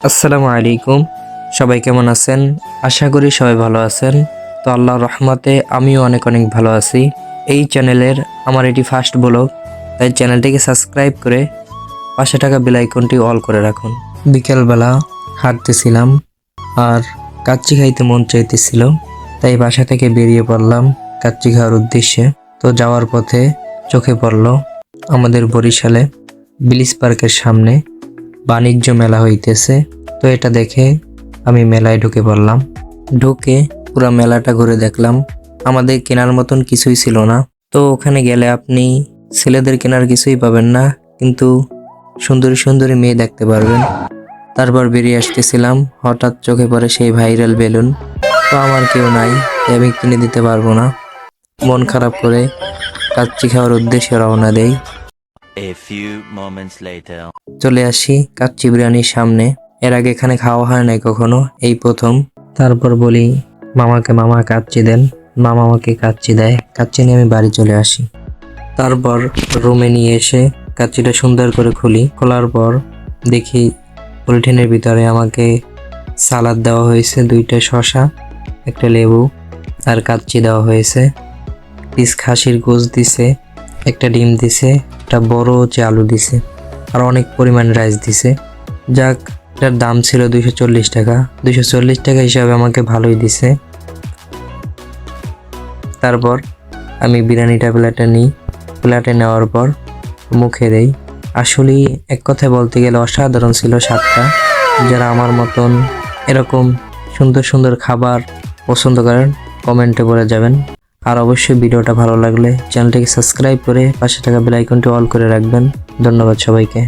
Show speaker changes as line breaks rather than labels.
আসসালামু আলাইকুম। সবাই কেমন আছেন? আশা করি সবাই ভালো আছেন। তো আল্লাহর রহমতে আমিও অনেক অনেক ভালো আছি। এই চ্যানেলের আমার এটি ফার্স্ট ব্লগ, তাই চ্যানেলটিকে সাবস্ক্রাইব করে পাশে টাকা বেল আইকনটি অল করে রাখুন। বিকেলবেলা হাঁটতেছিলাম আর কাচ্চি খাইতে মন চাইতেছিল, তাই বাসা থেকে বেরিয়ে পড়লাম কাচ্চি খাওয়ার উদ্দেশ্যে। তো যাওয়ার পথে চোখে পড়ল আমাদের বরিশালে বিলিস পার্কের সামনে বাণিজ্য মেলা হইতেছে। তো এটা দেখে আমি মেলায় ঢুকে পড়লাম। ঢুকে পুরো মেলাটা ঘুরে দেখলাম। আমাদের কেনার মতন কিছুই ছিল না। তো ওখানে গেলে আপনি ছেলেদের কেনার কিছুই পাবেন না, কিন্তু সুন্দরী সুন্দরী মেয়ে দেখতে পারবেন। তারপর বেরিয়ে আসতেছিলাম। হঠাৎ চোখে পড়ে সেই ভাইরাল বেলুন। তো আমার কেউ নাই আমি কিনে দিতে পারব না। মন খারাপ করে কাচ্চি খাওয়ার উদ্দেশ্যে রওনা দেই। চলে আসি কাচ্চি বিরিয়ানির সামনে। এর আগে এখানে খাওয়া হয় নাই কখনো, এই প্রথম। তারপর বলি, মামাকে মামা কাচ্চি দেন। মামা আমাকে কাচ্চি দেয়। কাচ্চি নিয়ে আমি বাড়ি চলে আসি। তারপর রুমে নিয়ে এসে কাচ্চিটা সুন্দর করে খুলি। খোলার পর দেখি পলিথিনের ভিতরে আমাকে সালাদ দেওয়া হয়েছে দুইটা শসা, একটা লেবু আর কাচ্চি দেওয়া হয়েছে। পিস খাসির গোস দিছে, একটা ডিম দিছে। একটা বড় হচ্ছে আলু দিছে, আর অনেক পরিমাণ রাইস দিছে। যাক, এটার দাম ছিল দুইশো চল্লিশ টাকা। দুইশো চল্লিশ টাকা হিসাবে আমাকে ভালোই দিছে। তারপর আমি বিরিয়ানিটা প্লেটে নিই। প্লেটে নেওয়ার পর মুখে দেই। আসলেই এক কথায় বলতে গেলে অসাধারণ ছিল স্বাদটা। যারা আমার মতন এরকম সুন্দর সুন্দর খাবার পছন্দ করেন কমেন্টে বলে যাবেন। আর অবশ্যই ভিডিওটা ভালো লাগলে চ্যানেলটিকে সাবস্ক্রাইব করে পাশে থাকা বেল আইকনটি অল করে রাখবেন। ধন্যবাদ সবাইকে।